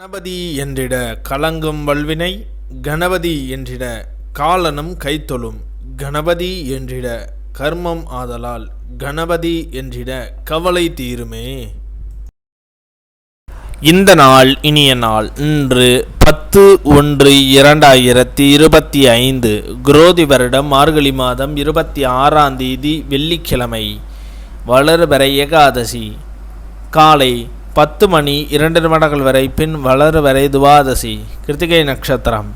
கணபதி என்றிட கலங்கும் வல்வினை கணபதி என்றிட காலனும் கைத்தொழும். கணபதி என்றிட கர்மம் ஆதலால் கணபதி என்றிட கவலை தீருமே. இந்த நாள் இனிய நாள். இன்று பத்து ஒன்று இரண்டாயிரத்தி இருபத்தி ஐந்து குரோதி வருடம் மார்கழி மாதம் இருபத்தி ஆறாம் தேதி வெள்ளிக்கிழமை. வளர்பெற ஏகாதசி. காலை பத்து மணி இரண்டு நிமிடங்கள் வரை பின் வளர் வரை துவாதசி கிருத்திகை நட்சத்திரம்.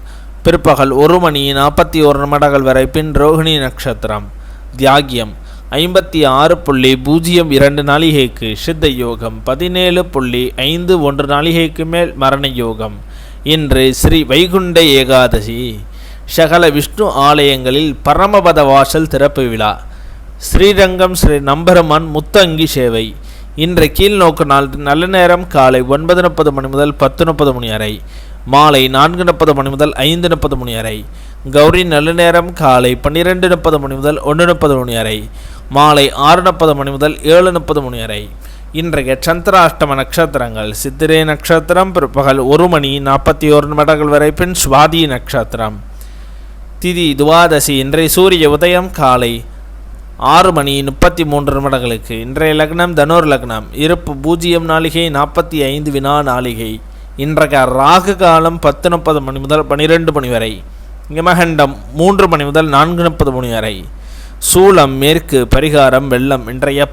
பிற்பகல் ஒரு மணி நாற்பத்தி ஒரு நிமிடங்கள் வரை பின் ரோகிணி நட்சத்திரம். தியாகியம் ஐம்பத்தி ஆறு புள்ளி பூஜ்ஜியம் இரண்டு நாளிகைக்கு சித்த யோகம் பதினேழு புள்ளி ஐந்து ஒன்று நாளிகைக்கு மேல் மரண யோகம். இன்று ஸ்ரீ வைகுண்ட ஏகாதசி சகல விஷ்ணு ஆலயங்களில் பரமபத வாசல் திறப்பு விழா. ஸ்ரீரங்கம் ஸ்ரீ நம்பெருமான் முத்தங்கி சேவை. இன்றை கீழ்நோக்கு நாள் நல்ல நேரம் காலை ஒன்பது முப்பது மணி முதல் பத்து முப்பது மணி வரை. மாலை நான்கு முப்பது மணி முதல் ஐந்து முப்பது மணி வரை. கௌரி நல்ல நேரம் காலை பன்னிரெண்டு முப்பது மணி முதல் ஒன்று முப்பது மணி வரை. மாலை ஆறு முப்பது மணி முதல் ஏழு முப்பது மணி வரை. இன்றைய சந்திராஷ்டம நட்சத்திரங்கள் சித்திரை நட்சத்திரம் பிற்பகல் ஒரு மணி நாற்பத்தி ஓரு நிமிடங்கள் வரை பின் சுவாதி நட்சத்திரம். திதி துவாதசி இன்றைய சூரிய உதயம் காலை ஆறு மணி முப்பத்தி மூன்று நிமிடங்களுக்கு இன்றைய லக்னம் தனுர் லக்னம். இருப்பு பூஜ்ஜியம் நாளிகை நாற்பத்தி ஐந்து வினா நாளிகை. இன்றைய ராகு காலம் பத்து முப்பது மணி முதல் பன்னிரெண்டு மணி வரை. யமகண்டம் மூன்று மணி முதல் நான்கு முப்பது மணி வரை. சூளம் மேற்கு பரிகாரம் வெள்ளம் இன்றைய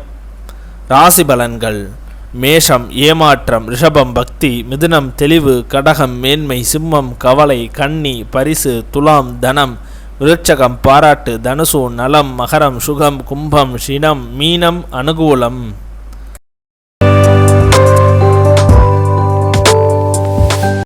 ராசி பலன்கள். மேஷம் ஏமாற்றம் ரிஷபம் பக்தி மிதுனம் தெளிவு கடகம் மேன்மை சிம்மம் கவலை கன்னி பரிசு துலாம் தனம் விருட்சகம் பாராட்டு தனுசு நலம் மகரம் சுகம் கும்பம் சினம் மீனம் அனுகூலம்.